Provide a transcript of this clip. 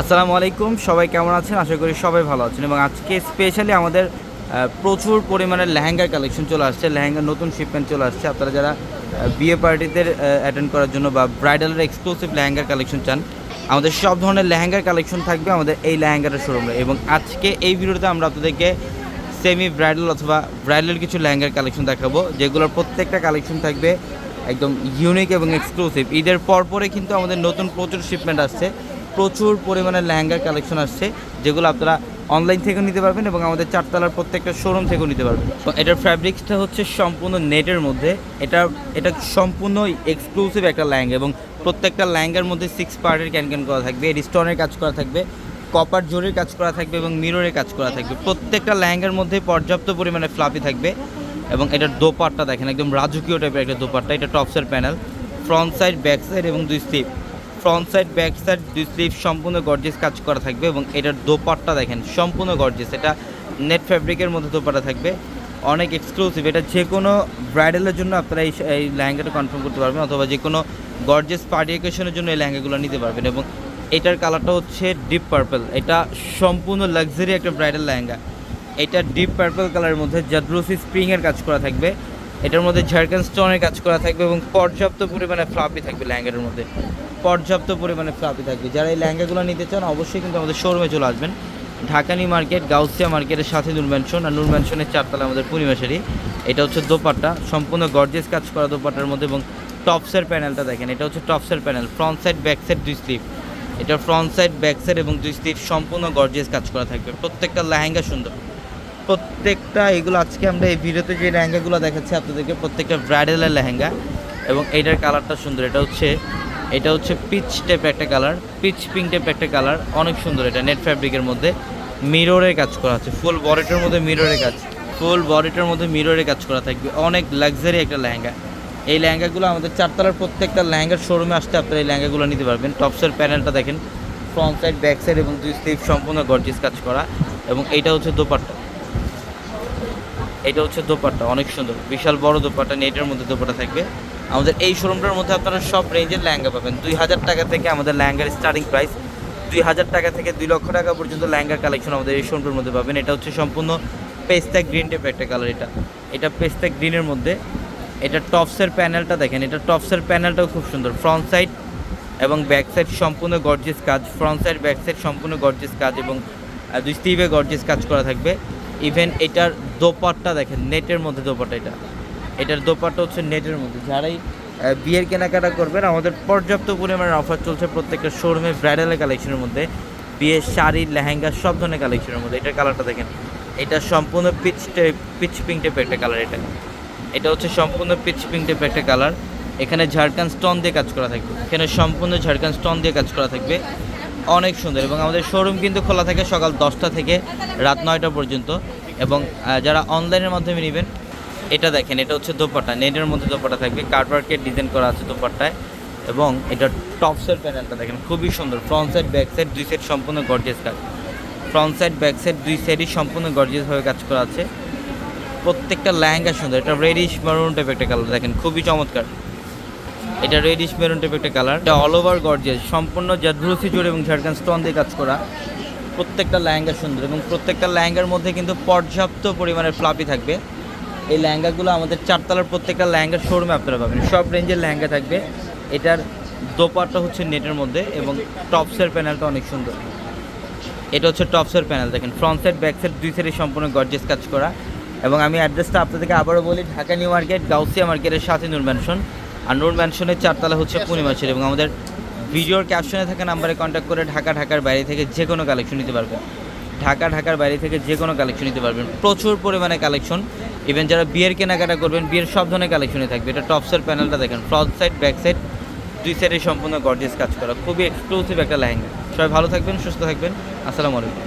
আসসালামু আলাইকুম, সবাই কেমন আছেন? আশা করি সবাই ভালো আছেন। এবং আজকে স্পেশালি আমাদের প্রচুর পরিমাণে লেহেঙ্গার কালেকশন চলে আসছে লেহেঙ্গার নতুন শিপমেন্ট চলে আসছে। আপনারা যারা বিয়ে পার্টিতে অ্যাটেন্ড করার জন্য বা ব্রাইডালের এক্সক্লুসিভ লেহেঙ্গার কালেকশন চান, আমাদের সব ধরনের লেহেঙ্গার কালেকশন থাকবে আমাদের এই লেহেঙ্গাটার শোরুমে এবং আজকে এই ভিডিওতে আমরা আপনাদেরকে সেমি ব্রাইডাল অথবা ব্রাইডাল কিছু লেহেঙ্গার কালেকশন দেখাবো, যেগুলোর প্রত্যেকটা কালেকশন থাকবে একদম ইউনিক এবং এক্সক্লুসিভ ঈদের পরপরে কিন্তু আমাদের নতুন প্রচুর শিপমেন্ট আসছে। প্রচুর পরিমাণে লেহেঙ্গার কালেকশন আসছে, যেগুলো আপনারা অনলাইন থেকেও নিতে পারবেন এবং আমাদের চারতলার প্রত্যেকটা শোরুম থেকেও নিতে পারবেন। তো এটার ফ্যাব্রিক্সটা হচ্ছে সম্পূর্ণ নেটের মধ্যে। এটা এটা সম্পূর্ণ এক্সক্লুসিভ একটা লেহেঙ্গা এবং প্রত্যেকটা লেহেঙ্গার মধ্যে সিক্স পার্টের ক্যান ক্যান করা থাকবে স্টোনের কাজ করা থাকবে কপার জোরের কাজ করা থাকবে এবং মিররের কাজ করা থাকবে। প্রত্যেকটা লেহেঙ্গার মধ্যে পর্যাপ্ত পরিমাণে ফ্লাফি থাকবে এবং এটার দোপাট্টা দেখেন, একদম রাজকীয় টাইপের একটা দোপাট্টা। এটা টপসের panel front side back side এবং দুই sleeve front side back side দুই স্লিভ সম্পূর্ণ গর্জেস কাজ করা থাকবে এবং এটার দোপাট্টা দেখেন, সম্পূর্ণ গর্জেস এটা নেট ফ্যাব্রিকের মধ্যে দোপাট্টা থাকবে। অনেক এক্সক্লুসিভ এটা যে কোনো ব্রাইডালের জন্য আপনারা এই এই লেহেঙ্গাটা কনফার্ম করতে পারবেন অথবা যে কোনো গর্জেস পার্টি অকেশনের জন্য এই লেহেঙ্গাগুলো নিতে পারবেন এবং এটার কালারটা হচ্ছে ডিপ পার্পল এটা সম্পূর্ণ লাক্সারি একটা ব্রাইডাল লেহেঙ্গা। এটা ডিপ পার্পল কালারের মধ্যে জাদ্রুসি স্প্রিংয়ের কাজ করা থাকবে। এটার মধ্যে ঝাড়খান স্টোনের কাজ করা থাকবে এবং পর্যাপ্ত পরিমাণে ফ্লাপি থাকবে লেহেঙ্গাটার মধ্যে। পর্যাপ্ত পরিমাণে ফ্লাপি থাকবে। যারা এই লেহেঙ্গাগুলো নিতে চান, অবশ্যই কিন্তু আমাদের শোরুমে চলে আসবেন। ঢাকানি মার্কেট গাউসিয়া মার্কেটের সাথে নূর ম্যানশন আর নূর ম্যানশনের চারতলা আমাদের পূর্ণিমাশারি এটা হচ্ছে দোপাট্টা। সম্পূর্ণ গর্জেস কাজ করা দোপাট্টার মধ্যে এবং টপসের প্যানেলটা দেখেন। এটা হচ্ছে টপসের panel front side back side দুই স্লিভ এটা ফ্রন্ট সাইড ব্যাক সাইড এবং দুই স্লিভ সম্পূর্ণ গর্জেস কাজ করা থাকবে। প্রত্যেকটা লেহেঙ্গা সুন্দর। প্রত্যেকটা এগুলো আজকে আমরা এই ভিডিওতে যে লেহেঙ্গাগুলো দেখাচ্ছি, আপনাদেরকে প্রত্যেকটা ব্রাইডালের লেহেঙ্গা এবং এইটার কালারটা সুন্দর। এটা হচ্ছে এটা হচ্ছে পিচ টাইপ একটা কালার পিচ পিঙ্ক টাইপ একটা কালার অনেক সুন্দর এটা নেট ফ্যাব্রিকের মধ্যে। মিররের কাজ করা আছে ফুল বডিটার মধ্যে মিররের কাজ ফুল বডিটার মধ্যে মিররের কাজ করা থাকবে। অনেক লাক্সারি একটা লেহেঙ্গা। এই লেহেঙ্গাগুলো আমাদের চারতলার প্রত্যেকটা লেহেঙ্গার শোরুমে আসতে আপনারা এই লেহেঙ্গাগুলো নিতে পারবেন। টপসের প্যানেলটা দেখেন ফ্রন্ট সাইড ব্যাক সাইড এবং দুই স্লিভ সম্পূর্ণ গর্জিস কাজ করা। এবং এইটা হচ্ছে দোপাট্টা। এটা হচ্ছে দোপাট্টা, অনেক সুন্দর। বিশাল বড় দোপাট্টা, নেটের মধ্যে দোপাট্টা থাকবে। আমাদের এই শোরুমটার মধ্যে আপনারা সব রেঞ্জের লেহেঙ্গা পাবেন। দুই হাজার টাকা থেকে আমাদের লেহেঙ্গার স্টার্টিং প্রাইস দুই হাজার টাকা থেকে দুই লক্ষ টাকা পর্যন্ত লেহেঙ্গার কালেকশন আমাদের এই শোরুমটার মধ্যে পাবেন। এটা হচ্ছে সম্পূর্ণ পেস্তা গ্রিন টাইপের একটা কালার এটা। এটা পেস্তা গ্রিনের মধ্যে। এটা টপসের প্যানেলটা দেখেন, এটা টপসের প্যানেলটাও খুব সুন্দর। ফ্রন্ট সাইড এবং ব্যাক সাইড সম্পূর্ণ গর্জিয়াস কাজ। ফ্রন্ট সাইড ব্যাক সাইড সম্পূর্ণ গর্জিয়াস কাজ এবং দুই স্টিভে গর্জিয়াস কাজ করা থাকবে। ইভেন এটার দোপাট্টা দেখেন, নেটের মধ্যে দোপাট্টা এটা। এটার দোপাট্টা হচ্ছে নেটের মধ্যে। যারাই বিয়ের কেনাকাটা করবেন, আমাদের পর্যাপ্ত পরিমাণের অফার চলছে প্রত্যেকটা শোরুমে ব্রাইডালের কালেকশনের মধ্যে। বিয়ের শাড়ি, লেহেঙ্গা, সব ধরনের কালেকশনের মধ্যে। এটার কালারটা দেখেন। এটা সম্পূর্ণ পিচ পিচ পিঙ্ক টাইপের একটা কালার এটা। এটা হচ্ছে সম্পূর্ণ পিচ পিঙ্ক টাইপের একটা কালার এখানে ঝাড়খান স্টোন দিয়ে কাজ করা থাকবে। এখানে সম্পূর্ণ ঝাড়খান স্টোন দিয়ে কাজ করা থাকবে। অনেক সুন্দর এবং আমাদের শোরুম কিন্তু খোলা থাকে সকাল দশটা থেকে রাত নয়টা পর্যন্ত এবং যারা অনলাইনের মাধ্যমে নেবেন, এটা দেখেন, এটা হচ্ছে দোপাট্টা নেটের মধ্যে দোপাট্টা থাকবে কার্ডওয়ার্কের ডিজাইন করা আছে দোপাট্টায় এবং এটা টপসের প্যানেলটা দেখেন, খুবই সুন্দর ফ্রন্ট সাইড ব্যাক সাইড দুই সাইড সম্পূর্ণ গর্জিয়াস কাজ। ফ্রন্ট সাইড ব্যাক সাইড দুই সাইডই সম্পূর্ণ গর্জিয়াসভাবে কাজ করা আছে। প্রত্যেকটা লেহেঙ্গা সুন্দর, এটা রেডিশ মারুন টাইপ একটা কালার দেখেন, খুবই চমৎকার। এটা রেডিশ মেরুন টাইপ একটা কালার এটা অল ওভার গর্জিয়াস সম্পূর্ণ জাদ্রুসি জোর এবং ঝাড়খান স্টোন দিয়ে কাজ করা। প্রত্যেকটা লেহেঙ্গা সুন্দর এবং প্রত্যেকটা লেহেঙ্গার মধ্যে কিন্তু পর্যাপ্ত পরিমাণের ফ্লাপি থাকবে। এই লেহেঙ্গাগুলো আমাদের চারতলার প্রত্যেকটা লেহেঙ্গার শোরুমে আপনারা পাবেন। সব রেঞ্জের লেহেঙ্গা থাকবে। এটার দোপাট্টা হচ্ছে নেটের মধ্যে এবং টপসের প্যানেলটা অনেক সুন্দর। এটা হচ্ছে টপসের প্যানেল দেখেন। ফ্রন্ট সাইড ব্যাক সাইড দুই সাইডে সম্পূর্ণ গর্জেস কাজ করা। এবং আমি অ্যাড্রেসটা আপনাদেরকে আবারও বলি, ঢাকা নিউ মার্কেট, গাউসিয়া মার্কেটের সাথে নূর ম্যানশন আর নূর ম্যানশনের চারতলা হচ্ছে পূর্ণিমাসের এবং আমাদের ভিডিওর ক্যাপশনে থাকা নাম্বারে কন্ট্যাক্ট করে ঢাকা, ঢাকার বাইরে থেকে যে কোনো কালেকশন নিতে পারবেন। ঢাকা, ঢাকার বাইরে থেকে যে কোনো কালেকশন নিতে পারবেন। প্রচুর পরিমাণে কালেকশন ইভেন যারা বিয়ের কেনাকাটা করবেন, বিয়ের সব ধরনের কালেকশনই থাকবে। এটা টপসের প্যানেলটা দেখেন ফ্রন্ট সাইড ব্যাক সাইড দুই সাইডে সম্পূর্ণ গর্জেস কাজ করা। খুবই এক্সক্লুসিভ একটা লেহেঙ্গা। সবাই ভালো থাকবেন, সুস্থ থাকবেন। আসসালামু আলাইকুম।